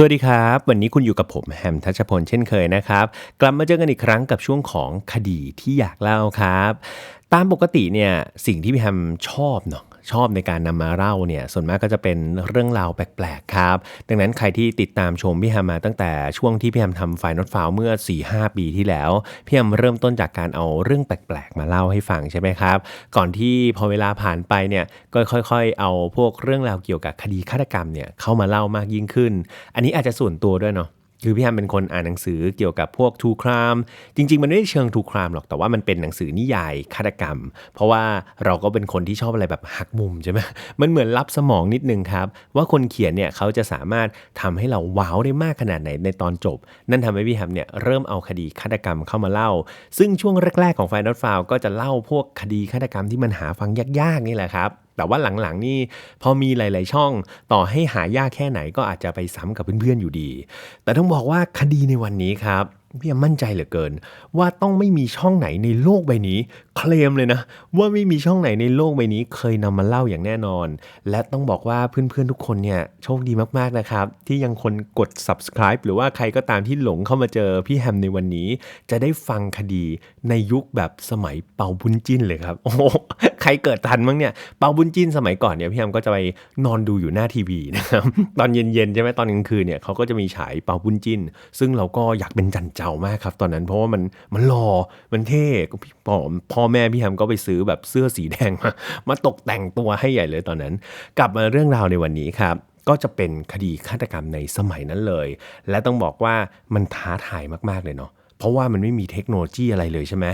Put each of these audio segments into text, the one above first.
สวัสดีครับ วันนี้คุณอยู่กับผมแฮมทัชพลเช่นเคยนะครับ กลับมาเจอกันอีกครั้งกับช่วงของคดีที่อยากเล่าครับ ตามปกติเนี่ยสิ่งที่พี่แฮมชอบเนาะ ชอบในการนำมาเล่าเนี่ยส่วนมากก็จะเป็นเรื่องราวแปลกๆครับ ดังนั้นใครที่ติดตามชมพี่ฮมมาตั้งแต่ช่วงที่พี่แฮมทำไฟนอตฟาวเมื่อ 4-5 ปีที่แล้วพี่แฮมเริ่มต้นจากการเอาเรื่องแปลกๆ มาเล่าให้ฟังใช่ไหมครับ ก่อนที่พอเวลาผ่านไปเนี่ยก็ค่อยๆ เอาพวกเรื่องราวเกี่ยวกับคดีฆาตกรรมเนี่ยเข้ามาเล่ามากยิ่งขึ้น อันนี้อาจจะส่วนตัวด้วยเนาะ คือพี่แฮมเป็นคนอ่านหนังสือเกี่ยวกับพวกทูครามจริง ๆ มันไม่ได้เชิงทูครามหรอกแต่ว่ามันเป็นหนังสือนิยายฆาตกรรม เพราะว่าเราก็เป็นคนที่ชอบอะไรแบบหักมุมใช่ไหมมันเหมือนรับสมองนิดนึงครับ ว่าคนเขียนเนี่ยเขาจะสามารถทำให้เราว้าวได้มากขนาดไหนในตอนจบ นั่นทำให้พี่แฮมเนี่ยเริ่มเอาคดีฆาตกรรมเข้ามาเล่า ซึ่งช่วงแรกๆของ Final f i l e ก็จะเล่าพวกคดีฆาตกรรมที่มันหาฟังยากๆนี่แหละครับ แต่ว่าหลังๆนี่พอมีหลาย ๆ ช่องต่อให้หายากแค่ไหนก็อาจจะไปซ้ำกับเพื่อนๆอยู่ดี แต่ต้องบอกว่าคดีในวันนี้ครับ พี่ยังมั่นใจเหลือเกิน ว่าต้องไม่มีช่องไหนในโลกใบนี้ เคลมเลยนะ ว่าไม่มีช่องไหนในโลกใบนี้ เคยนำมาเล่าอย่างแน่นอน และต้องบอกว่าเพื่อนๆทุกคนเนี่ยโชคดีมากๆนะครับ ที่ยังคนกด subscribe หรือว่าใครก็ตามที่หลงเข้ามาเจอพี่แฮมในวันนี้ จะได้ฟังคดีในยุคแบบสมัยเปาบุญจิ้นเลยครับโอ้ใครเกิดทันมั้งเนี่ยเปาบุญจิ้นสมัยก่อนเนี่ยพี่แฮมก็จะไปนอนดูอยู่หน้าทีวีนะครับตอนเย็นๆใช่ไหมตอนกลางคืนเนี่ยเขาก็จะมีฉายเปาบุญจิ้น ซึ่งเราก็อยากเป็นจันเจ้ามากครับตอนนั้นเพราะว่ามันมันหล่อมันเท่ก็พี่ปอมพ่อแม่พี่แฮมก็ไปซื้อแบบเสื้อสีแดงมามาตกแต่งตัวให้ใหญ่เลยตอนนั้น กลับมาเรื่องราวในวันนี้ครับก็จะเป็นคดีฆาตกรรมในสมัยนั้นเลย และต้องบอกว่ามันท้าทายมากๆเลยเนาะ เพราะว่ามันไม่มีเทคโนโลยีอะไรเลยใช่ไหม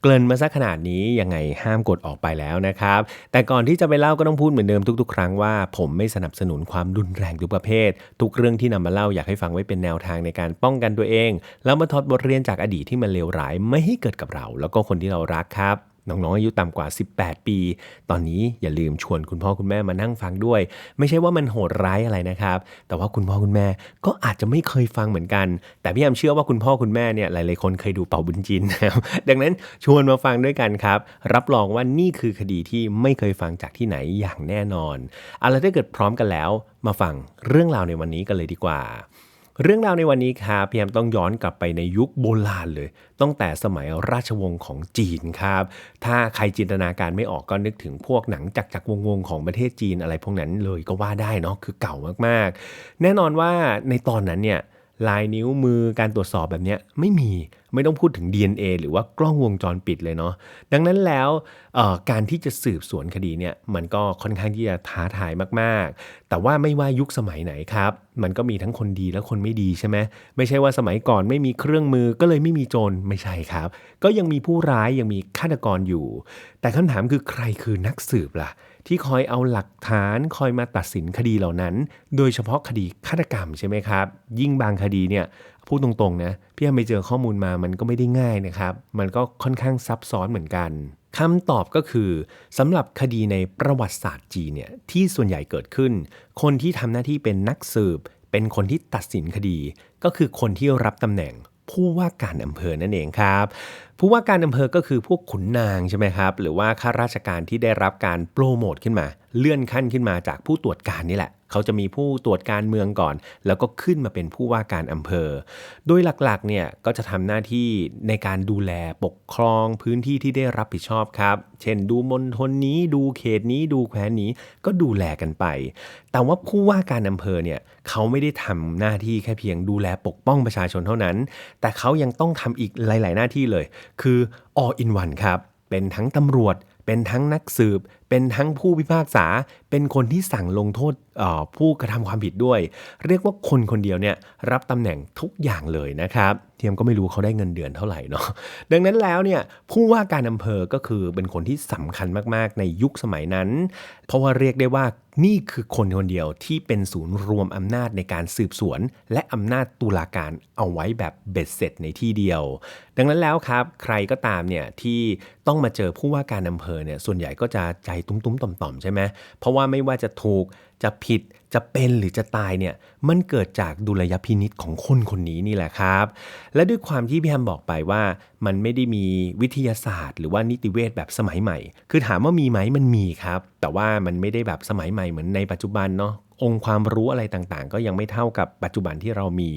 เกริ่นมาสักขนาดนี้ยังไงห้ามกดออกไปแล้วนะครับ แต่ก่อนที่จะไปเล่าก็ต้องพูดเหมือนเดิมทุก ๆ ครั้งว่าผมไม่สนับสนุนความรุนแรงทุกประเภท ทุกเรื่องที่นำมาเล่าอยากให้ฟังไว้เป็นแนวทางในการป้องกันตัวเอง แล้วมาทอดบทเรียนจากอดีตที่มันเลวร้ายไม่ให้เกิดกับเรา แล้วก็คนที่เรารักครับ น้องๆอายุต่ำกว่า 18 ปี ตอนนี้อย่าลืมชวนคุณพ่อคุณแม่มานั่งฟังด้วย ไม่ใช่ว่ามันโหดร้ายอะไรนะครับ แต่ว่าคุณพ่อคุณแม่ก็อาจจะไม่เคยฟังเหมือนกัน แต่พี่แอมเชื่อว่าคุณพ่อคุณแม่เนี่ยหลายๆคนเคยดูเป่าบุญจินนะครับดังนั้นชวนมาฟังด้วยกันครับ รับรองว่านี่คือคดีที่ไม่เคยฟังจากที่ไหนอย่างแน่นอนเอาละถ้าเกิดพร้อมกันแล้ว มาฟังเรื่องราวในวันนี้กันเลยดีกว่า เรื่องราวในวันนี้ครับพี่แอมต้องย้อนกลับไปในยุคโบราณเลย ตั้งแต่สมัยราชวงศ์ของจีนครับ ถ้าใครจินตนาการไม่ออกก็นึกถึงพวกหนังจักจักรวงวงของประเทศจีนอะไรพวกนั้นเลยก็ว่าได้เนาะคือเก่ามากๆ แน่นอนว่าในตอนนั้นเนี่ย ลายนิ้วมือการตรวจสอบแบบนี้ไม่มีไม่ต้องพูดถึง DNA หรือว่ากล้องวงจรปิดเลยเนาะดังนั้นแล้วการที่จะสืบสวนคดีเนี่ยมันก็ค่อนข้างที่จะท้าทายมากๆ แต่ว่าไม่ว่ายุคสมัยไหนครับ มันก็มีทั้งคนดีและคนไม่ดีใช่ไหมไม่ใช่ว่าสมัยก่อนไม่มีเครื่องมือก็เลยไม่มีโจรไม่ใช่ครับ ก็ยังมีผู้ร้ายยังมีฆาตกรอยู่ แต่คำถามคือใครคือนักสืบล่ะ ที่คอยเอาหลักฐานคอยมาตัดสินคดีเหล่านั้น โดยเฉพาะคดีฆาตกรรมใช่ไหมครับ ยิ่งบางคดีเนี่ยพูดตรงๆนะพี่ยังไปเจอข้อมูลมามันก็ไม่ได้ง่ายนะครับ มันก็ค่อนข้างซับซ้อนเหมือนกันคำตอบก็คือสำหรับคดีในประวัติศาสตร์จีเนี่ยที่ส่วนใหญ่เกิดขึ้น คนที่ทำหน้าที่เป็นนักสืบ เป็นคนที่ตัดสินคดี ก็คือคนที่รับตำแหน่งผู้ว่าการอำเภอนั่นเองครับ ผู้ว่าการอำเภอก็คือพวกขุนนางใช่ไหมครับ หรือว่าข้าราชการที่ได้รับการโปรโมทขึ้นมา เลื่อนขั้นขึ้นมาจากผู้ตรวจการนี่แหละ เขาจะมีผู้ตรวจการเมืองก่อน แล้วก็ขึ้นมาเป็นผู้ว่าการอำเภอ โดยหลักๆเนี่ยก็จะทำหน้าที่ในการดูแลปกครองพื้นที่ที่ได้รับผิดชอบครับ เช่นดูมณฑลนี้ดูเขตนี้ดูแคว้นนี้ก็ดูแลกันไป แต่ว่าผู้ว่าการอำเภอเนี่ยเขาไม่ได้ทำหน้าที่แค่เพียงดูแลปกป้องประชาชนเท่านั้น แต่เขายังต้องทำอีกหลาย ๆ หน้าที่เลยคือ all in one ครับ เป็นทั้งตำรวจ เป็นทั้งนักสืบ เป็นทั้งผู้พิพากษา เป็นคนที่สั่งลงโทษผู้กระทำความผิดด้วย เรียกว่าคนคนเดียวเนี่ยรับตำแหน่งทุกอย่างเลยนะครับ ทียมก็ไม่รู้เขาได้เงินเดือนเท่าไหร่เนาะดังนั้นแล้วเนี่ยผู้ว่าการอำเภอก็คือเป็นคนที่สำคัญมากๆ ในยุคสมัยนั้น เพราะว่าเรียกได้ว่านี่คือคนคนเดียวที่เป็นศูนย์รวมอำนาจในการสืบสวน และอำนาจตุลาการเอาไว้แบบเบ็ดเสร็จในที่เดียว ดังนั้นแล้วครับ ใครก็ตามเนี่ยที่ต้องมาเจอผู้ว่าการอำเภอเนี่ยส่วนใหญ่ก็จะใจตุ้มๆต่อมๆใช่ไหมเพราะว่าไม่ว่าจะถูก จะผิดจะเป็นหรือจะตายเนี่ยมันเกิดจากดุลยพินิษของคนคนนี้นี่แหละครับ และด้วยความที่พี่แฮมบอกไปว่า มันไม่ได้มีวิทยาศาสตร์ หรือว่านิติเวชแบบสมัยใหม่ คือถามว่ามีไหมมันมีครับ แต่ว่ามันไม่ได้แบบสมัยใหม่เหมือนในปัจจุบันเนาะองค์ความรู้อะไรต่างๆ ก็ยังไม่เท่ากับปัจจุบันที่เรามี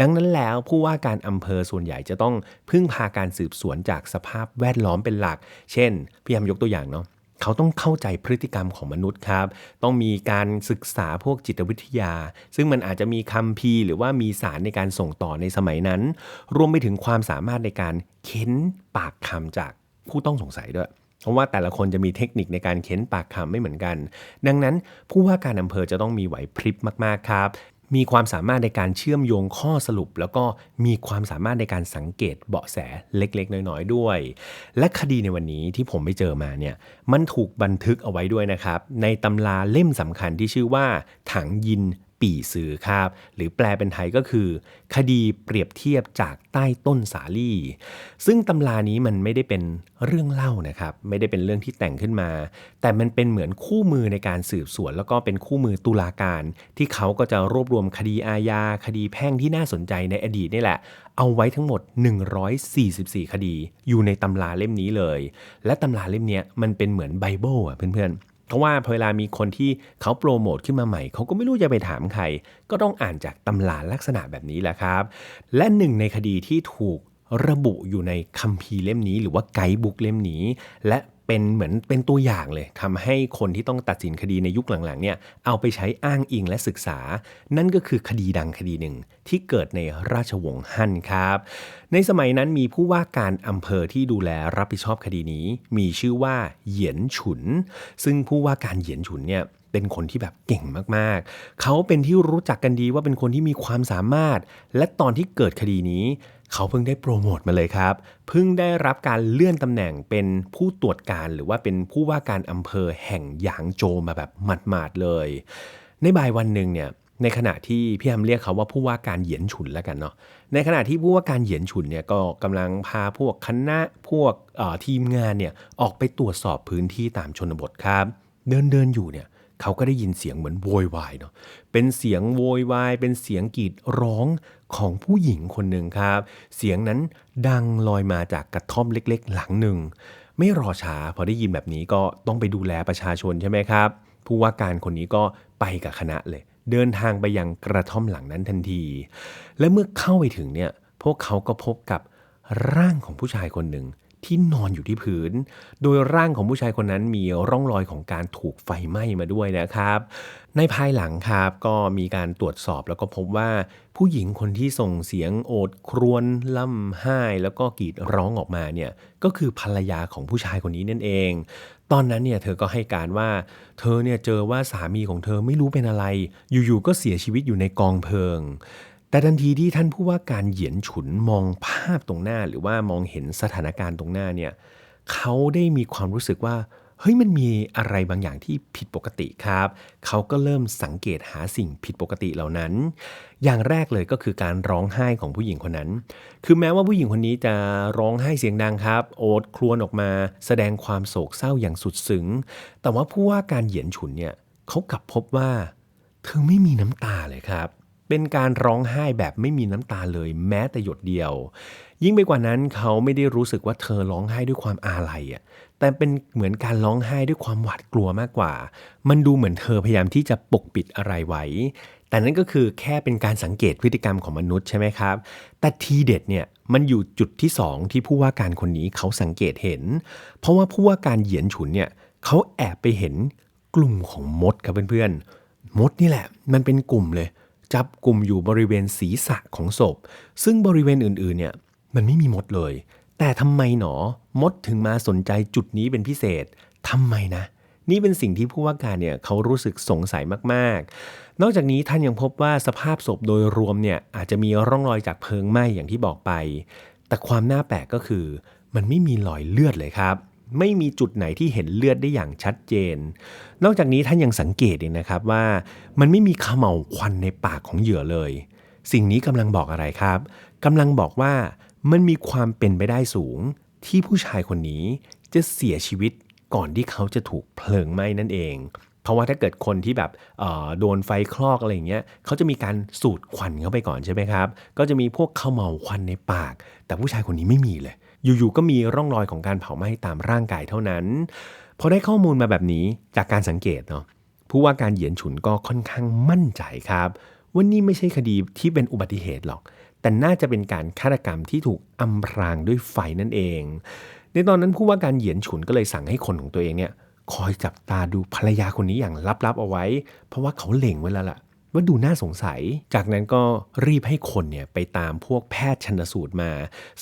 ดังนั้นแล้วผู้ว่าการอำเภอส่วนใหญ่จะต้องพึ่งพาการสืบสวนจากสภาพแวดล้อมเป็นหลัก เช่นพี่ยามยกตัวอย่างเนาะ เขาต้องเข้าใจพฤติกรรมของมนุษย์ครับ ต้องมีการศึกษาพวกจิตวิทยา ซึ่งมันอาจจะมีคำพีหรือว่ามีสารในการส่งต่อในสมัยนั้น รวมไปถึงความสามารถในการเค้นปากคำจากผู้ต้องสงสัยด้วยเพราะว่าแต่ละคนจะมีเทคนิคในการเค้นปากคำไม่เหมือนกัน ดังนั้นผู้ว่าการอำเภอจะต้องมีไหวพริบมากๆครับ มีความสามารถในการเชื่อมโยงข้อสรุป แล้วก็มีความสามารถในการสังเกตเบาะแสเล็กๆ น้อยๆด้วย และคดีในวันนี้ที่ผมไปเจอมาเนี่ยมันถูกบันทึกเอาไว้ด้วยนะครับในตำราเล่มสำคัญที่ชื่อว่าถังยิน ปี่สือครับ หรือแปลเป็นไทยก็คือ คดีเปรียบเทียบจากใต้ต้นสาลี่ ซึ่งตำรานี้มันไม่ได้เป็นเรื่องเล่านะครับ ไม่ได้เป็นเรื่องที่แต่งขึ้นมา แต่มันเป็นเหมือนคู่มือในการสืบสวน แล้วก็เป็นคู่มือตุลาการ ที่เขาก็จะรวบรวมคดีอาญาคดีแพ่งที่น่าสนใจในอดีตนี่แหละ เอาไว้ทั้งหมด 144 คดี อยู่ในตำราเล่มนี้เลย และตำราเล่มนี้มันเป็นเหมือนไบเบิลอะเพื่อนๆ เพราะว่าพอเวลามีคนที่เขาโปรโมทขึ้นมาใหม่ เขาก็ไม่รู้จะไปถามใคร ก็ต้องอ่านจากตำราลักษณะแบบนี้แหละครับ และหนึ่งในคดีที่ถูกระบุอยู่ในคัมภีร์เล่มนี้ หรือว่าไกด์บุ๊กเล่มนี้ และ เป็นเหมือนเป็นตัวอย่างเลยทำให้คนที่ต้องตัดสินคดีในยุคหลังๆเนี่ยเอาไปใช้อ้างอิงและศึกษา นั่นก็คือคดีดังคดีหนึ่งที่เกิดในราชวงศ์ฮั่นครับ ในสมัยนั้นมีผู้ว่าการอำเภอที่ดูแลรับผิดชอบคดีนี้ มีชื่อว่าเหยียนฉุน ซึ่งผู้ว่าการเหยียนฉุนเนี่ยเป็นคนที่แบบเก่งมากๆ เขาเป็นที่รู้จักกันดีว่าเป็นคนที่มีความสามารถ และตอนที่เกิดคดีนี้ เขาเพิ่งได้โปรโมทมาเลยครับ เพิ่งได้รับการเลื่อนตำแหน่งเป็นผู้ตรวจการหรือว่าเป็นผู้ว่าการอำเภอแห่งหยางโจมาแบบหมาดๆเลย ในบ่ายวันหนึ่งเนี่ยในขณะที่พี่ฮัมเรียกเขาว่าผู้ว่าการเหยียนฉุนแล้วกันเนาะ ในขณะที่ผู้ว่าการเหยียนฉุนเนี่ยก็กำลังพาพวกคณะพวกทีมงานเนี่ยออกไปตรวจสอบพื้นที่ตามชนบทครับ เดินเดินๆอยู่เนี่ยเขาก็ได้ยินเสียงเหมือนโวยวายเนาะ เป็นเสียงโวยวาย เป็นเสียงกรีดร้องของผู้หญิงคนหนึ่งครับ เสียงนั้นดังลอยมาจากกระท่อมเล็กๆ หลังหนึ่ง ไม่รอช้าพอได้ยินแบบนี้ก็ต้องไปดูแลประชาชนใช่ไหมครับ ผู้ว่าการคนนี้ก็ไปกับคณะเลย เดินทางไปยังกระท่อมหลังนั้นทันที และเมื่อเข้าไปถึงเนี่ยพวกเขาก็พบกับร่างของผู้ชายคนหนึ่ง ที่นอนอยู่ที่พื้น โดยร่างของผู้ชายคนนั้นมีร่องรอยของการถูกไฟไหม้มาด้วยนะครับ ในภายหลังครับก็มีการตรวจสอบแล้วก็พบว่าผู้หญิงคนที่ส่งเสียงโอดครวญล่ำไห้ แล้วก็กรีดร้องออกมาเนี่ยก็คือภรรยาของผู้ชายคนนี้นั่นเอง ตอนนั้นเนี่ยเธอก็ให้การว่า เธอเนี่ยเจอว่าสามีของเธอไม่รู้เป็นอะไร อยู่ๆก็เสียชีวิตอยู่ในกองเพลิง แต่ทันทีที่ท่านผู้ว่าการเหยียนฉุนมองภาพตรงหน้า หรือว่ามองเห็นสถานการณ์ตรงหน้าเนี่ยเขาได้มีความรู้สึกว่าเฮ้ยมันมีอะไรบางอย่างที่ผิดปกติครับ เขาก็เริ่มสังเกตหาสิ่งผิดปกติเหล่านั้น อย่างแรกเลยก็คือการร้องไห้ของผู้หญิงคนนั้น คือแม้ว่าผู้หญิงคนนี้จะร้องไห้เสียงดังครับ โอดครวญออกมา แสดงความโศกเศร้าอย่างสุดซึ้ง แต่ว่าผู้ว่าการเหยียนฉุนเนี่ยเขากลับพบว่า เธอไม่มีน้ำตาเลยครับ เป็นการร้องไห้แบบไม่มีน้ำตาเลยแม้แต่หยดเดียว ยิ่งไปกว่านั้นเขาไม่ได้รู้สึกว่าเธอร้องไห้ด้วยความอาลัยอะแต่เป็นเหมือนการร้องไห้ด้วยความหวาดกลัวมากกว่า มันดูเหมือนเธอพยายามที่จะปกปิดอะไรไว้ แต่นั่นก็คือแค่เป็นการสังเกตพฤติกรรมของมนุษย์ใช่ไหมครับ แต่ทีเด็ดเนี่ยมันอยู่จุดที่สองที่ผู้ว่าการคนนี้เขาสังเกตเห็น เพราะว่าผู้ว่าการเหยียนฉุนเนี่ยเขาแอบไปเห็นกลุ่มของมดครับเพื่อนๆมดนี่แหละ มันเป็นกลุ่มเลย จับกลุ่มอยู่บริเวณศีรษะของศพ ซึ่งบริเวณอื่นๆเนี่ยมันไม่มีมดเลย แต่ทำไมหนอมดถึงมาสนใจจุดนี้เป็นพิเศษทำไมนะ นี่เป็นสิ่งที่ผู้ว่าการเนี่ยเขารู้สึกสงสัยมากๆ นอกจากนี้ท่านยังพบว่าสภาพศพโดยรวมเนี่ยอาจจะมีร่องรอยจากเพลิงไหม้อย่างที่บอกไป แต่ความน่าแปลกก็คือ มันไม่มีรอยเลือดเลยครับ ไม่มีจุดไหนที่เห็นเลือดได้อย่างชัดเจน นอกจากนี้ท่านยังสังเกตเองนะครับว่า มันไม่มีขม่าวควันในปากของเหยื่อเลย สิ่งนี้กำลังบอกอะไรครับกำลังบอกว่ามันมีความเป็นไปได้สูง ที่ผู้ชายคนนี้จะเสียชีวิตก่อนที่เขาจะถูกเพลิงไหม้นั่นเอง เพราะว่าถ้าเกิดคนที่แบบโดนไฟคลอกอะไรอย่างเงี้ยเขาจะมีการสูดควันเข้าไปก่อนใช่ไหมครับ ก็จะมีพวกเขม่าวควันในปาก แต่ผู้ชายคนนี้ไม่มีเลย อยู่ๆก็มีร่องรอยของการเผาไหม้ตามร่างกายเท่านั้นพอได้ข้อมูลมาแบบนี้จากการสังเกตเนาะผู้ว่าการเหยียนฉุนก็ค่อนข้างมั่นใจครับว่านี่ไม่ใช่คดีที่เป็นอุบัติเหตุหรอก แต่น่าจะเป็นการฆาตกรรมที่ถูกอำพรางด้วยไฟนั่นเอง ในตอนนั้นผู้ว่าการเหยียนฉุนก็เลยสั่งให้คนของตัวเองเนี่ยคอยจับตาดูภรรยาคนนี้อย่างลับๆเอาไว้ เพราะว่าเขาเล็งไว้แล้วล่ะ ว่าดูน่าสงสัย จากนั้นก็รีบให้คนเนี่ยไปตามพวกแพทย์ชนสูตรมา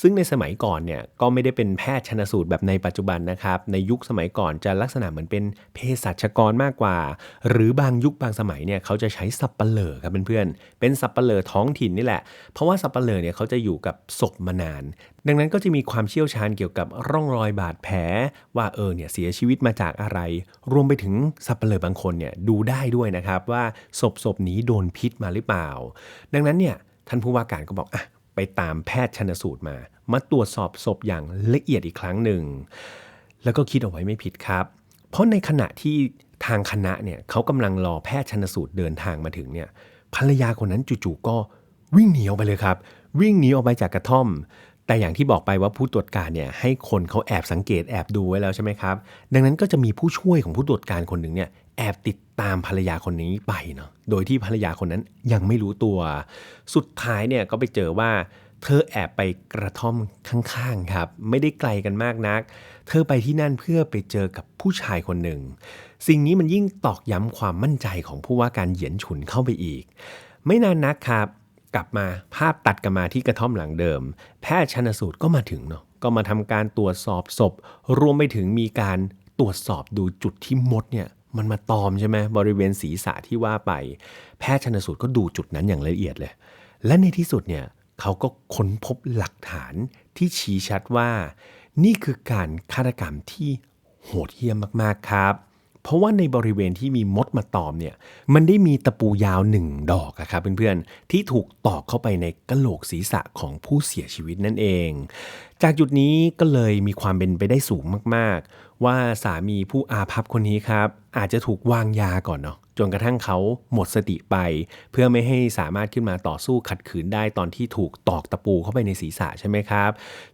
ซึ่งในสมัยก่อนเนี่ยก็ไม่ได้เป็นแพทย์ชนสูตรแบบในปัจจุบันนะครับ ในยุคสมัยก่อนจะลักษณะเหมือนเป็นเภสัชกรมากกว่า หรือบางยุคบางสมัยเนี่ยเขาจะใช้สับปะเลอครับเพื่อนๆ เป็นสับปะเลอท้องถิ่นนี่แหละ เพราะว่าสับปะเลอเนี่ยเขาจะอยู่กับศพมานานดังนั้นก็จะมีความเชี่ยวชาญเกี่ยวกับร่องรอยบาดแผล ว่าเออเนี่ยเสียชีวิตมาจากอะไร รวมไปถึงสับปะเลอบางคนเนี่ยดูได้ด้วยนะครับว่าศพศพนี้โดนพิษมาหรือเปล่า ดังนั้นเนี่ยท่านผู้ว่าการก็บอกอะไปตามแพทย์ชนสูตรมา มาตรวจสอบศพอย่างละเอียดอีกครั้งหนึ่ง แล้วก็คิดเอาไว้ไม่ผิดครับ เพราะในขณะที่ทางคณะเนี่ยเขากำลังรอแพทย์ชนสูตรเดินทางมาถึงเนี่ยภรรยาคนนั้นจู่ๆก็วิ่งหนีออกไปเลยครับ วิ่งหนีออกไปจากกระท่อม แต่อย่างที่บอกไปว่าผู้ตรวจการเนี่ยให้คนเขาแอบสังเกตแอบดูไว้แล้วใช่ไหมครับ ดังนั้นก็จะมีผู้ช่วยของผู้ตรวจการคนหนึ่งเนี่ยแอบติดตามภรรยาคนนี้ไปเนาะโดยที่ภรรยาคนนั้นยังไม่รู้ตัว สุดท้ายเนี่ยก็ไปเจอว่าเธอแอบไปกระท่อมข้างๆครับ ไม่ได้ไกลกันมากนัก เธอไปที่นั่นเพื่อไปเจอกับผู้ชายคนหนึ่ง สิ่งนี้มันยิ่งตอกย้ำความมั่นใจของผู้ว่าการเหยียนฉุนเข้าไปอีก ไม่นานนักครับ กลับมาภาพตัดกลับมาที่กระท่อมหลังเดิม แพทย์ชนสูตรก็มาถึงเนาะก็มาทำการตรวจสอบศพ รวมไปถึงมีการตรวจสอบดูจุดที่มดเนี่ยมันมาตอมใช่ไหมบริเวณศีรษะที่ว่าไป แพทย์ชนสูตรก็ดูจุดนั้นอย่างละเอียดเลย และในที่สุดเนี่ยเขาก็ค้นพบหลักฐานที่ชี้ชัดว่า นี่คือการฆาตกรรมที่โหดเหี้ยมมากๆครับ เพราะว่าในบริเวณที่มีมดมาตอมเนี่ยมันได้มีตะปูยาวหนึ่งดอกอะครับเพื่อนๆที่ถูกตอกเข้าไปในกะโหลกศีรษะของผู้เสียชีวิตนั่นเอง จากจุดนี้ก็เลยมีความเป็นไปได้สูงมากๆ ว่าสามีผู้อาภัพคนนี้ครับ อาจจะถูกวางยาก่อนเนาะจนกระทั่งเขาหมดสติไป เพื่อไม่ให้สามารถขึ้นมาต่อสู้ขัดขืนได้ตอนที่ถูกตอกตะปูเข้าไปในศีรษะใช่ไหมครับ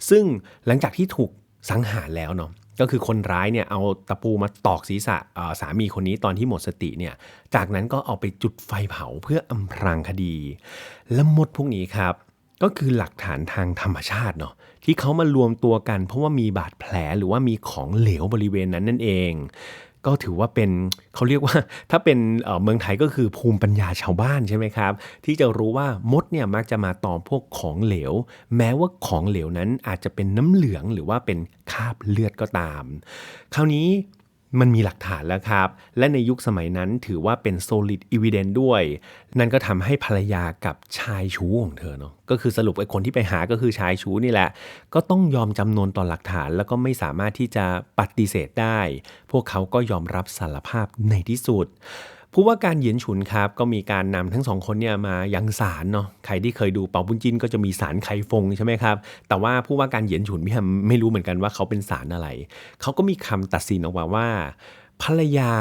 ซึ่งหลังจากที่ถูกสังหารแล้วเนาะ ก็คือคนร้ายเนี่ยเอาตะปูมาตอกศีรษะสามีคนนี้ตอนที่หมดสติเนี่ย จากนั้นก็เอาไปจุดไฟเผาเพื่ออำพรางคดี และมดพวกนี้ครับ ก็คือหลักฐานทางธรรมชาติเนาะที่เขามารวมตัวกัน เพราะว่ามีบาดแผลหรือว่ามีของเหลวบริเวณนั้นนั่นเอง ก็ถือว่าเป็นเขาเรียกว่าถ้าเป็นเมืองไทยก็คือภูมิปัญญาชาวบ้านใช่ไหมครับ ที่จะรู้ว่ามดเนี่ยมักจะมาตอมพวกของเหลว แม้ว่าของเหลวนั้นอาจจะเป็นน้ำเหลืองหรือว่าเป็นคราบเลือดก็ตาม คราวนี้ มันมีหลักฐานแล้วครับ และในยุคสมัยนั้นถือว่าเป็น solid evidence ด้วย นั่นก็ทำให้ภรรยากับชายชู้ของเธอเนาะ ก็คือสรุปไอ้คนที่ไปหาก็คือชายชู้นี่แหละ ก็ต้องยอมจำนวนต่อหลักฐานแล้วก็ไม่สามารถที่จะปฏิเสธได้ พวกเขาก็ยอมรับสารภาพในที่สุด ผู้ว่าการเหยียนฉุนครับก็มีการนำทั้งสองคนเนี่ยมายังศาลเนาะใครที่เคยดูเป่าบุญจินก็จะมีศาลไคฟงใช่ไหมครับแต่ว่าผู้ว่าการเหยียนฉุนพี่แฮมไม่รู้เหมือนกันว่าเขาเป็นศาลอะไรเขาก็มีคำตัดสินออกมาว่า ภรรยา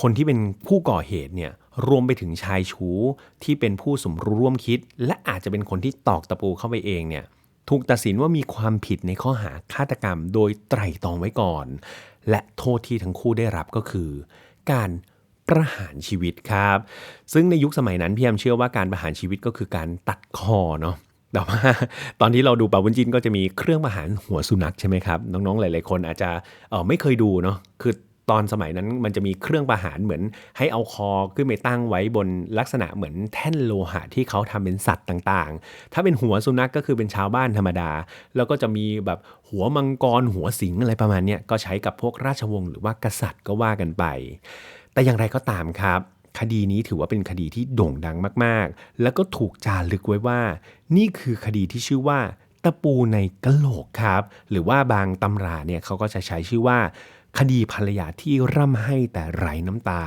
คนที่เป็นผู้ก่อเหตุเนี่ยรวมไปถึงชายชู้ที่เป็นผู้สมรู้ร่วมคิด และอาจจะเป็นคนที่ตอกตะปูเข้าไปเองเนี่ยถูกตัดสินว่ามีความผิดในข้อหาฆาตกรรม โดยไตร่ตรองไว้ก่อน และโทษที่ทั้งคู่ได้รับก็คือ การ ประหารชีวิตครับ ซึ่งในยุคสมัยนั้นพี่แอมเชื่อว่าการประหารชีวิตก็คือการตัดคอเนาะแต่ว่าตอนที่เราดูปาวุนจินก็จะมีเครื่องประหารหัวสุนัขใช่ไหมครับ น้องๆ หลาย ๆ คนอาจจะเออไม่เคยดูเนาะคือตอนสมัยนั้นมันจะมีเครื่องประหารเหมือน ให้เอาคอขึ้นไปตั้งไว้บนลักษณะเหมือนแท่นโลหะที่เขาทำเป็นสัตว์ต่างๆ ถ้าเป็นหัวสุนัขกก็คือเป็นชาวบ้านธรรมดา แล้วก็จะมีแบบหัวมังกรหัวสิงอะไรประมาณนี้ก็ใช้กับพวกราชวงศ์หรือว่ากษัตริย์ก็ว่ากันไป แต่อย่างไรก็ตามครับ คดีนี้ถือว่าเป็นคดีที่โด่งดังมากๆ แล้วก็ถูกจารึกไว้ว่า นี่คือคดีที่ชื่อว่าตะปูในกะโหลกครับ หรือว่าบางตำราเนี่ยเขาก็จะใช้ชื่อว่า คดีภรรยาที่ร่ำให้แต่ไร้น้ำตา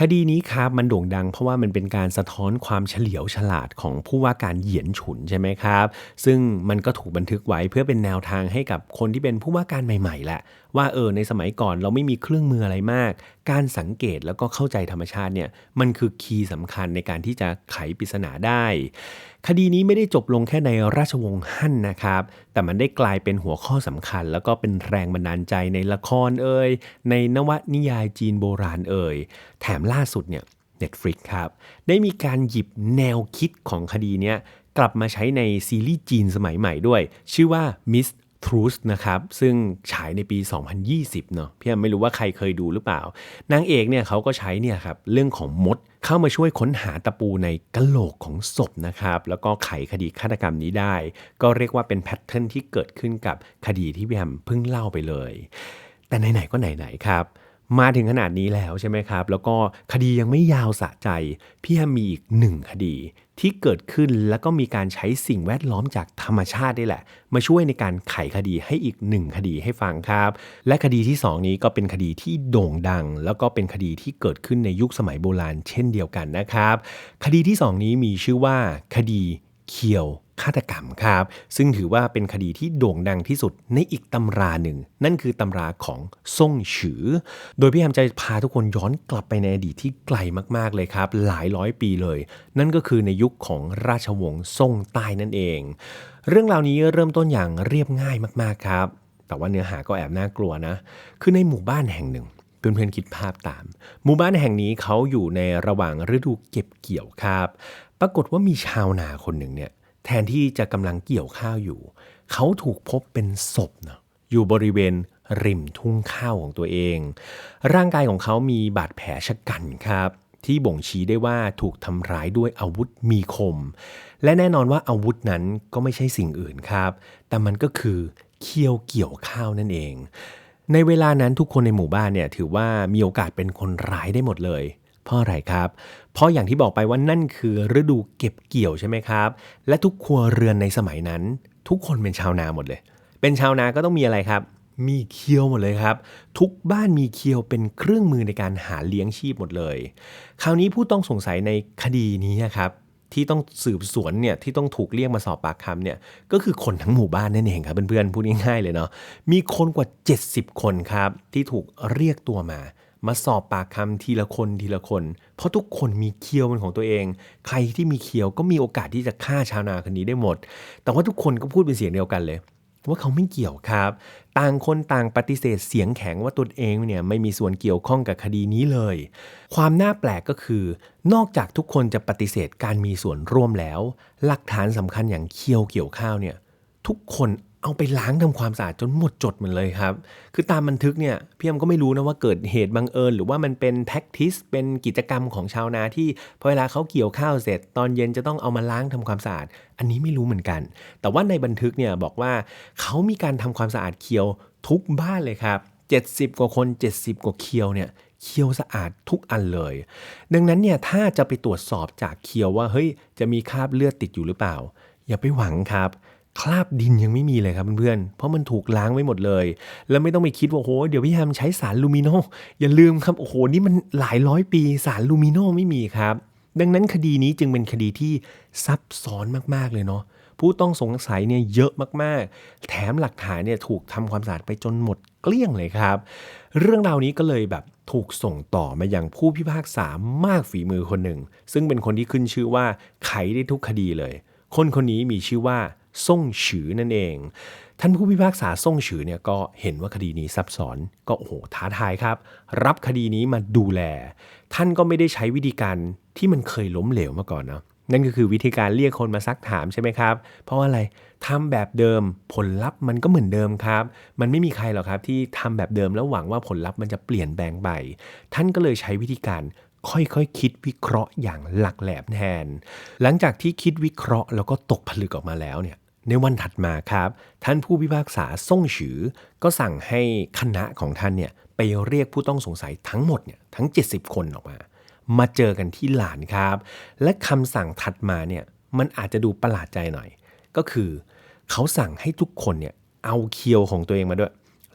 คดีนี้ครับมันโด่งดังเพราะว่ามันเป็นการสะท้อนความเฉลียวฉลาดของผู้ว่าการเหยียนฉุนใช่ไหมครับ ซึ่งมันก็ถูกบันทึกไว้เพื่อเป็นแนวทางให้กับคนที่เป็นผู้ว่าการใหม่ๆแหละว่าเออในสมัยก่อนเราไม่มีเครื่องมืออะไรมาก การสังเกตแล้วก็เข้าใจธรรมชาติเนี่ยมันคือคีย์สำคัญในการที่จะไขปริศนาได้ คดีนี้ไม่ได้จบลงแค่ในราชวงศ์ฮั่นนะครับ แต่มันได้กลายเป็นหัวข้อสำคัญ แล้วก็เป็นแรงบันดาลใจในละครเอ่ย ในนวนิยายจีนโบราณเอ่ย แถมล่าสุดเนี่ย Netflix ครับ ได้มีการหยิบแนวคิดของคดีเนี้ยกลับมาใช้ในซีรีส์จีนสมัยใหม่ด้วย ชื่อว่า Miss Truth นะครับ ซึ่งฉายในปี 2020 เนาะพี่ไม่รู้ว่าใครเคยดูหรือเปล่า นางเอกเนี่ยเขาก็ใช้เนี่ยครับเรื่องของมดเข้ามาช่วยค้นหาตะปูในกะโหลกของศพนะครับ แล้วก็ไขคดีฆาตกรรมนี้ได้ ก็เรียกว่าเป็นแพทเทิร์นที่เกิดขึ้นกับคดีที่พี่แฮมเพิ่งเล่าไปเลย แต่ไหนๆก็ไหนๆครับมาถึงขนาดนี้แล้วใช่ไหมครับ แล้วก็คดียังไม่ยาวสะใจ พี่แฮมมีอีกหนึ่งคดี ที่เกิดขึ้นแล้วก็มีการใช้สิ่งแวดล้อมจากธรรมชาติได้แหละ มาช่วยในการไขคดีให้อีกหนึ่งคดีให้ฟังครับ และคดีที่สองนี้ก็เป็นคดีที่โด่งดัง แล้วก็เป็นคดีที่เกิดขึ้นในยุคสมัยโบราณเช่นเดียวกันนะครับ คดีที่สองนี้มีชื่อว่าคดีเคียว ฆาตกรรมครับ ซึ่งถือว่าเป็นคดีที่โด่งดังที่สุดในอีกตำราหนึ่ง นั่นคือตำราของซ่งฉือ โดยพี่แฮมจะพาทุกคนย้อนกลับไปในอดีตที่ไกลมากๆเลยครับ หลายร้อยปีเลย นั่นก็คือในยุคของราชวงศ์ซ่งใต้นั่นเอง เรื่องราวนี้เริ่มต้นอย่างเรียบง่ายมากๆครับ แต่ว่าเนื้อหาก็แอบน่ากลัวนะ คือในหมู่บ้านแห่งหนึ่งเพื่อนๆคิดภาพตาม หมู่บ้านแห่งนี้เขาอยู่ในระหว่างฤดูเก็บเกี่ยวครับ ปรากฏว่ามีชาวนาคนหนึ่งเนี่ย แทนที่จะกำลังเกี่ยวข้าวอยู่ เขาถูกพบเป็นศพเนะอยู่บริเวณริมทุ่งข้าวของตัวเอง ร่างกายของเขามีบาดแผลชะกันครับ ที่บ่งชี้ได้ว่าถูกทำร้ายด้วยอาวุธมีคม และแน่นอนว่าอาวุธนั้นก็ไม่ใช่สิ่งอื่นครับ แต่มันก็คือเคี่ยวเกี่ยวข้าวนั่นเอง ในเวลานั้นทุกคนในหมู่บ้านเนี่ยถือว่ามีโอกาสเป็นคนร้ายได้หมดเลย เพราะอะไรครับ เพราะอย่างที่บอกไปว่านั่นคือฤดูเก็บเกี่ยวใช่ไหมครับ และทุกครัวเรือนในสมัยนั้น ทุกคนเป็นชาวนาหมดเลย เป็นชาวนาก็ต้องมีอะไรครับ มีเคียวหมดเลยครับ ทุกบ้านมีเคียวเป็นเครื่องมือในการหาเลี้ยงชีพหมดเลย คราวนี้ผู้ต้องสงสัยในคดีนี้ครับที่ต้องสืบสวนเนี่ยที่ต้องถูกเรียกมาสอบปากคำเนี่ยก็คือคนทั้งหมู่บ้านนั่นเองครับเพื่อนๆพูดง่ายๆเลยเนาะมีคนกว่า 70 คนครับที่ถูกเรียกตัวมา มาสอบปากคำทีละคนทีละคน เพราะทุกคนมีเคียวเป็นของตัวเอง ใครที่มีเคียวก็มีโอกาสที่จะฆ่าชาวนาคนนี้ได้หมด แต่ว่าทุกคนก็พูดเป็นเสียงเดียวกันเลย ว่าเขาไม่เกี่ยวครับ ต่างคนต่างปฏิเสธเสียงแข็งว่าตนเองเนี่ยไม่มีส่วนเกี่ยวข้องกับคดีนี้เลย ความน่าแปลกก็คือ นอกจากทุกคนจะปฏิเสธการมีส่วนร่วมแล้ว หลักฐานสำคัญอย่างเคียวเกี่ยวข้าวเนี่ยทุกคน เอาไปล้างทำความสะอาดจนหมดจดเหมดเลยครับ คือตามบันทึกเนี่ยพี่แอมก็ไม่รู้นะว่าเกิดเหตุบังเอิญ หรือว่ามันเป็นแท็กทิสเป็นกิจกรรมของชาวนาที่พอเวลาเขาเกี่ยวข้าวเสร็จ ตอนเย็นจะต้องเอามาล้างทำความสะอาด อันนี้ไม่รู้เหมือนกัน แต่ว่าในบันทึกเนี่ยบอกว่าเขามีการทำความสะอาดเคียวทุกบ้านเลยครับ70 กว่าคน 70 กว่าเคียวเนี่ยเคียวสะอาดทุกอันเลย ดังนั้นเนี่ยถ้าจะไปตรวจสอบจากเคียวว่าเฮ้ยจะมีคราบเลือดติดอยู่หรือเปล่า อย่าไปหวังครับ คราบดินยังไม่มีเลยครับเพื่อนๆ เพราะมันถูกล้างไว้หมดเลย แล้วไม่ต้องไปคิดว่าโอ้โหเดี๋ยวพี่แฮมใช้สารลูมิโนอย่าลืมครับโอ้โหนี่มันหลายร้อยปีสารลูมิโนไม่มีครับ ดังนั้นคดีนี้จึงเป็นคดีที่ซับซ้อนมากๆเลยเนาะผู้ต้องสงสัยเนี่ยเยอะมากๆ แถมหลักฐานเนี่ยถูกทำความสะอาดไปจนหมดเกลี้ยงเลยครับ เรื่องราวนี้ก็เลยแบบถูกส่งต่อมาอยังผู้พิพากษามากฝีมือคนหนึ่ง ซึ่งเป็นคนที่ขึ้นชื่อว่าไขได้ทุกคดีเลย คนคนนี้มีชื่อว่า ซ่งฉือนั่นเอง ท่านผู้พิพากษาซ่งฉือเนี่ยก็เห็นว่าคดีนี้ซับซ้อนก็โอ้โหท้าทายครับ รับคดีนี้มาดูแล ท่านก็ไม่ได้ใช้วิธีการที่มันเคยล้มเหลวมาก่อนเนาะนั่นก็คือวิธีการเรียกคนมาซักถามใช่ไหมครับ เพราะอะไรทำแบบเดิมผลลัพธ์มันก็เหมือนเดิมครับ มันไม่มีใครหรอกครับที่ทำแบบเดิมแล้วหวังว่าผลลัพธ์มันจะเปลี่ยนแปลงไป ท่านก็เลยใช้วิธีการค่อยๆคคิดวิเคราะห์อย่างหลักแหลมแทน หลังจากที่คิดวิเคราะห์แล้วก็ตกผลึกออกมาแล้วเนี่ย ในวันถัดมาครับ ท่านผู้พิพากษาซ่งฉือ ก็สั่งให้คณะของท่านเนี่ยไปเรียกผู้ต้องสงสัยทั้งหมดเนี่ยทั้ง 70 คนออกมา มาเจอกันที่หลานครับ และคำสั่งถัดมาเนี่ยมันอาจจะดูประหลาดใจหน่อย ก็คือ เขาสั่งให้ทุกคนเนี่ยเอาเคียวของตัวเองมาด้วย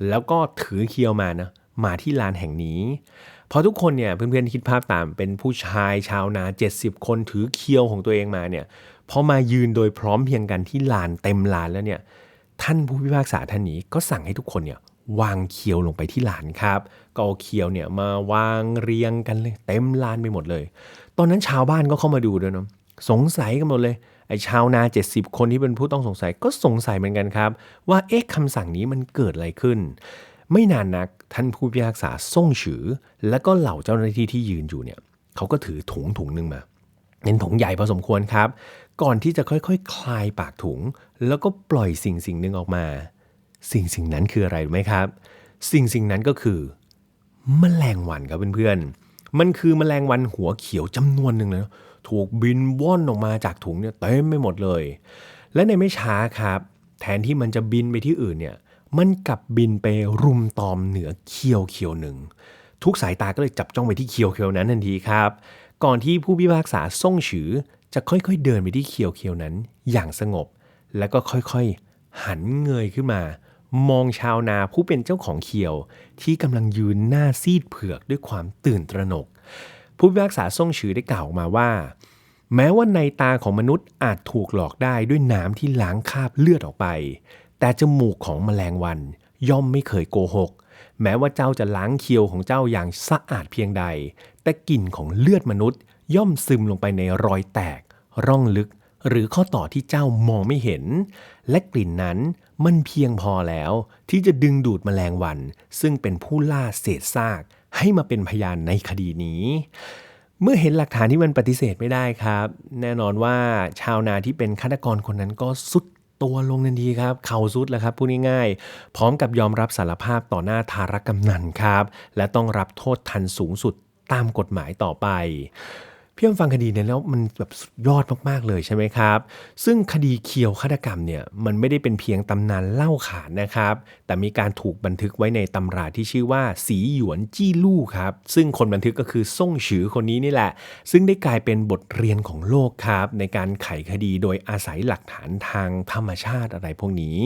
แล้วก็ถือเคียวมานะมาที่ลานแห่งนี้พอทุกคนเนี่ยเพื่อนๆคิดภาพตามเป็นผู้ชายชาวนา 70 คนถือเคียวของตัวเองมาเนี่ย พอมายืนโดยพร้อมเพียงกันที่ลานเต็มลานแล้วเนี่ยท่านผู้พิพากษาท่านนี้ก็สั่งให้ทุกคนเนี่ยวางเคียวลงไปที่ลานครับก็เอาเคียวเนี่ยมาวางเรียงกันเลยเต็มลานไปหมดเลย ตอนนั้นชาวบ้านก็เข้ามาดูด้วยเนาะสงสัยกันหมดเลยไอ้ชาวนา 70 คนที่เป็นผู้ต้องสงสัยก็สงสัยเหมือนกันครับ ว่าเอ๊ะคำสั่งนี้มันเกิดอะไรขึ้น ไม่นานนักท่านผู้พิพากษาส่งฉือ แล้วก็เหล่าเจ้าหน้าที่ที่ยืนอยู่เนี่ยเขาก็ถือถุงถุงหนึ่งมาเป็นถุงใหญ่พอสมควรครับ ก่อนที่จะค่อยๆคคลายปากถุง แล้วก็ปล่อยสิ่งสิ่งหนึ่งออกมา สิ่งสิ่งนั้นคืออะไรรู้ไหมครับ สิ่งสิ่งนั้นก็คือมแมลงวันครับเพื่อนๆ มันคือมแมลงวันหัวเขียวจำนวนหนึ่งเลยถูกบินว่อนออกมาจากถุงเนี่ยเต็มไปหมดเลย และในไม่ช้าครับ แทนที่มันจะบินไปที่อื่นเนี่ยมันกลับบินไปรุมตอมเหนือเคียวเคียวหนึ่ง ทุกสายตาก็เลยจับจ้องไปที่เคียวเคียวนั้นทันทีครับ ก่อนที่ผู้พิพากษาส่งฉือ จะค่อยๆเดินไปที่เคียวเคียวนั้นอย่างสงบ แล้วก็ค่อยๆหันเงยขึ้นมา มองชาวนาผู้เป็นเจ้าของเคียว ที่กำลังยืนหน้าซีดเผือกด้วยความตื่นตระหนก ผู้พิพากษาส่งชื่อได้กล่าวมาว่า แม้ว่าในตาของมนุษย์อาจถูกหลอกได้ด้วยน้ำที่ล้างคราบเลือดออกไป แต่จมูกของแมลงวันย่อมไม่เคยโกหก แม้ว่าเจ้าจะล้างเคียวของเจ้าอย่างสะอาดเพียงใด แต่กลิ่นของเลือดมนุษย์ ย่อมซึมลงไปในรอยแตก ร่องลึก หรือข้อต่อที่เจ้ามองไม่เห็น และกลิ่นนั้นมันเพียงพอแล้ว ที่จะดึงดูดแมลงวัน ซึ่งเป็นผู้ล่าเศษซาก ให้มาเป็นพยานในคดีนี้ เมื่อเห็นหลักฐานที่มันปฏิเสธไม่ได้ครับ แน่นอนว่าชาวนาที่เป็นฆาตกรคนนั้นก็สุดตัวลงทันทีครับ เข่าสุดแล้วครับพูดง่ายๆ พร้อมกับยอมรับสารภาพต่อหน้าทารกำนันครับ และต้องรับโทษทันสูงสุดตามกฎหมายต่อไป พี่อมฟังคดีเนี่ยแล้วมันแบบสุดยอดมากๆเลยใช่ไหมครับ ซึ่งคดีเคียวฆาตกรรมเนี่ยมันไม่ได้เป็นเพียงตำนานเล่าขานนะครับ แต่มีการถูกบันทึกไว้ในตำราที่ชื่อว่าสีหยวนจี้ลู่ครับ ซึ่งคนบันทึกก็คือซ่งฉือคนนี้นี่แหละ ซึ่งได้กลายเป็นบทเรียนของโลกครับ ในการไขคดีโดยอาศัยหลักฐานทางธรรมชาติอะไรพวกนี้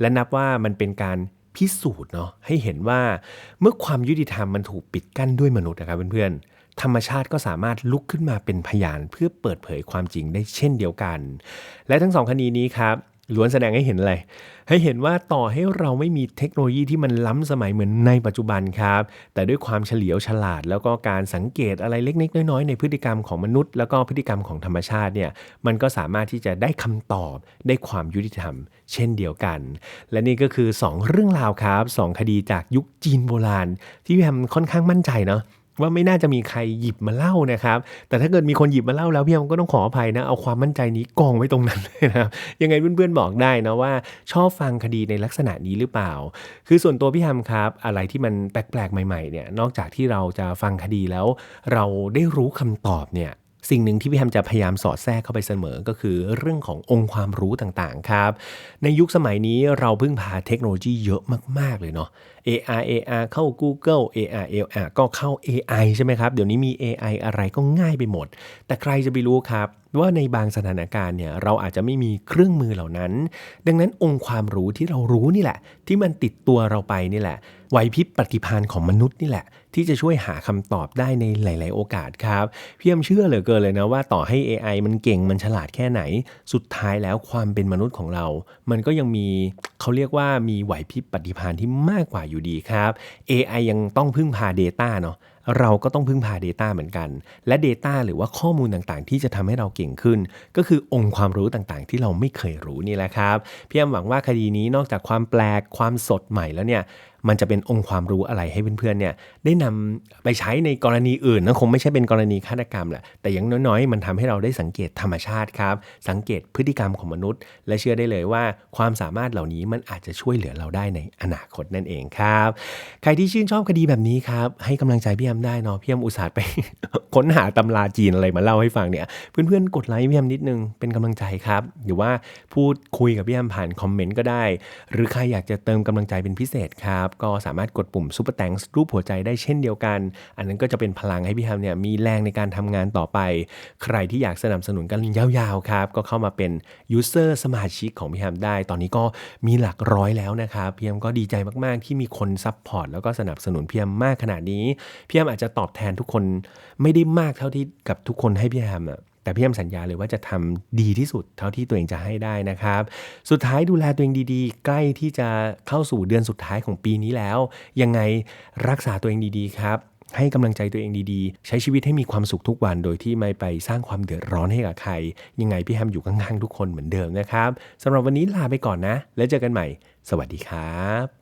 และนับว่ามันเป็นการพิสูจน์เนาะให้เห็นว่าเมื่อความยุติธรรมมันถูกปิดกั้นด้วยมนุษย์นะครับเพื่อนๆ ธรรมชาติก็สามารถลุกขึ้นมาเป็นพยานเพื่อเปิดเผยความจริงได้เช่นเดียวกัน และทั้งสองคดีนี้ครับล้วนแสดงให้เห็นอะไร ให้เห็นว่าต่อให้เราไม่มีเทคโนโลยีที่มันล้ำสมัยเหมือนในปัจจุบันครับ แต่ด้วยความเฉลียวฉลาด แล้วก็การสังเกตอะไรเล็กๆน้อยๆในพฤติกรรมของมนุษย์ แล้วก็พฤติกรรมของธรรมชาติเนี่ยมันก็สามารถที่จะได้คำตอบได้ความยุติธรรม เช่นเดียวกัน และนี่ก็คือ 2 เรื่องราวครับ 2 คดีจากยุคจีนโบราณ ที่พี่แฮมค่อนข้างมั่นใจเนาะ ว่าไม่น่าจะมีใครหยิบมาเล่านะครับ แต่ถ้าเกิดมีคนหยิบมาเล่าแล้วพี่ยมก็ต้องขออภัยนะ เอาความมั่นใจนี้กองไว้ตรงนั้นเลยนะยังไงเพื่อนๆบอกได้นะว่า ชอบฟังคดีในลักษณะนี้หรือเปล่า คือส่วนตัวพี่ฮัมครับ อะไรที่มันแปลกๆใหม่ๆเนี่ยนอกจากที่เราจะฟังคดีแล้ว เราได้รู้คำตอบเนี่ย สิ่งหนึ่งที่พี่แฮมจะพยายามสอดแทรกเข้าไปเสมอก็คือเรื่องขององค์ความรู้ต่างๆครับ ในยุคสมัยนี้เราพึ่งพาเทคโนโลยีเยอะมาก ๆ เลยเนาะ AR AR เข้า Google AR AR ก็เข้า AI ใช่ไหมครับ เดี๋ยวนี้มี AI อะไรก็ง่ายไปหมด แต่ใครจะไปรู้ครับ ว่าในบางสถานการณ์เนี่ยเราอาจจะไม่มีเครื่องมือเหล่านั้น ดังนั้นองค์ความรู้ที่เรารู้นี่แหละ ที่มันติดตัวเราไปนี่แหละ ไหวพริบปฏิพานของมนุษย์นี่แหละ ที่จะช่วยหาคำตอบได้ในหลาย ๆ โอกาสครับพี่ยมเชื่อเหลือเกินเลยนะว่าต่อให้ AI มันเก่งมันฉลาดแค่ไหน สุดท้ายแล้วความเป็นมนุษย์ของเรา มันก็ยังมีเขาเรียกว่ามีไหวพริบปฏิพานที่มากกว่าอยู่ดีครับ AI ยังต้องพึ่งพา Data เนาะเราก็ต้องพึ่งพา Data เหมือนกัน และ Data หรือว่าข้อมูลต่างๆ ที่จะทำให้เราเก่งขึ้น ก็คือองค์ความรู้ต่างๆ ที่เราไม่เคยรู้นี่แหละครับพี่แอมหวังว่าคดีนี้นอกจากความแปลกความสดใหม่แล้วเนี่ยมันจะเป็นองค์ความรู้อะไรให้เพื่อนๆเนี่ยได้นำไปใช้ในกรณีอื่นนะคงไม่ใช่เป็นกรณีฆาตกรรมแหละแต่อย่างน้อยๆ มันทำให้เราได้สังเกตธรรมชาติครับ สังเกตพฤติกรรมของมนุษย์ และเชื่อได้เลยว่าความสามารถเหล่านี้มันอาจจะช่วยเหลือเราได้ในอนาคตนั่นเองครับ ใครที่ชื่นชอบคดีแบบนี้ครับให้กำลังใจพี่แอมได้เนาะพี่แอมอุตส่าห์ไปค้นหาตำราจีนอะไรมาเล่าให้ฟังเนี่ยเพื่อนๆกดไลค์พี่แอมนิดนึงเป็นกำลังใจครับ หรือว่าพูดคุยกับพี่แอมผ่านคอมเมนต์ก็ได้ หรือใครอยากจะเติมกำลังใจเป็นพิเศษครับก็สามารถกดปุ่มซุปเปอร์แตงรูปหัวใจได้เช่นเดียวกัน อันนั้นก็จะเป็นพลังให้พี่ฮัมเนี่ยมีแรงในการทำงานต่อไป ใครที่อยากสนับสนุนกันยาวๆครับก็เข้ามาเป็นยูเซอร์สมาชิกของพี่ฮัมได้ ตอนนี้ก็มีหลักร้อยแล้วนะครับพี่ฮัมก็ดีใจมากๆ ที่มีคนซัพพอร์ตแล้วก็สนับสนุนพี่ฮัมมากขนาดนี้พี่ฮัมอาจจะตอบแทนทุกคนไม่ได้มากเท่าที่กับทุกคนให้พี่ฮัมอะ แต่พี่แฮมสัญญาเลยว่าจะทำดีที่สุดเท่าที่ตัวเองจะให้ได้นะครับ สุดท้ายดูแลตัวเองดีๆ ใกล้ที่จะเข้าสู่เดือนสุดท้ายของปีนี้แล้ว ยังไงรักษาตัวเองดีๆครับให้กำลังใจตัวเองดีๆ ใช้ชีวิตให้มีความสุขทุกวัน โดยที่ไม่ไปสร้างความเดือดร้อนให้กับใคร ยังไงพี่แฮมอยู่ข้างๆทุกคนเหมือนเดิมนะครับสำหรับวันนี้ลาไปก่อนนะ แล้วเจอกันใหม่ สวัสดีครับ